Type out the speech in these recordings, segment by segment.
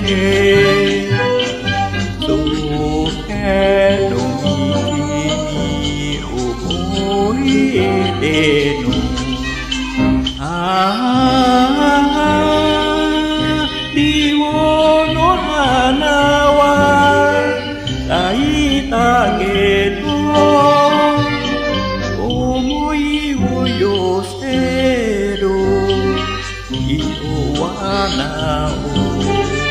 chê dù khe đồng ý ô ôi đê nụ à đi ô nó hà na wa. Tại ta nghe nó. Ô môi ô yo se đô. Ý ô wa na ô.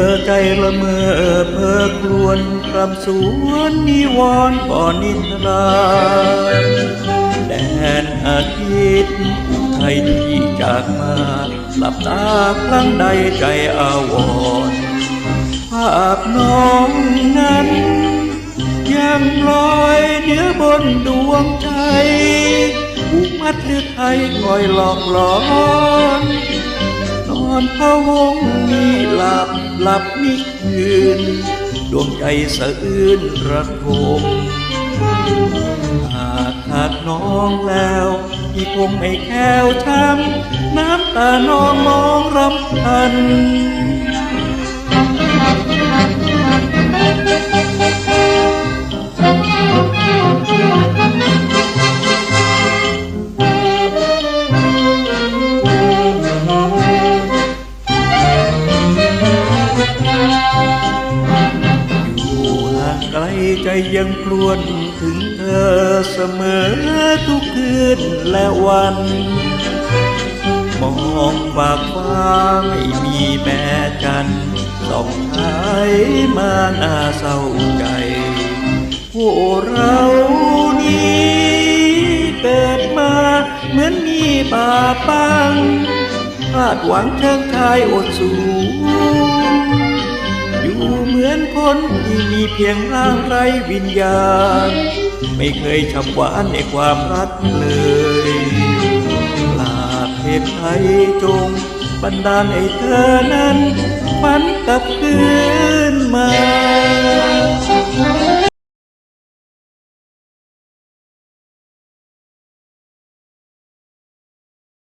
อใจละเมอเพ้อครวญรำสวนนิวรณ์ก่อนนิทราแดนอาทิตย์ไทยที่จากมาหลับตาครั้งใดใจอาวรณ์ภาพน้องนั้น ยังลอยเหนือบนดวงใจผูกมัดหรือไทยคอยหลอกหลอน อนพะวงมีหลับหลับมิคืน ดวงใจสะอื้นระทมหากขาดน้องแล้วพี่คงไม่แค้วช้ำน้ำตาน้องมองรำพัน ไกลใจยังครวญถึงเธอเสมอทุกคืนและวัน มองฝากฟ้าไม่มีแม่จันทร์ส่องหายมาหน้าเศร้าใจพวกเรานี้เกิดมาเหมือนมีบาปังคาดหวังเชิงชายอดสู อยู่เหมือนคนที่มีเพียงร่างไร้วิญญาณ ไม่เคยชำหวานในความรักเลยลาเพศไทยจง บันดาลให้เธอนั้นฝันกลับคืนมา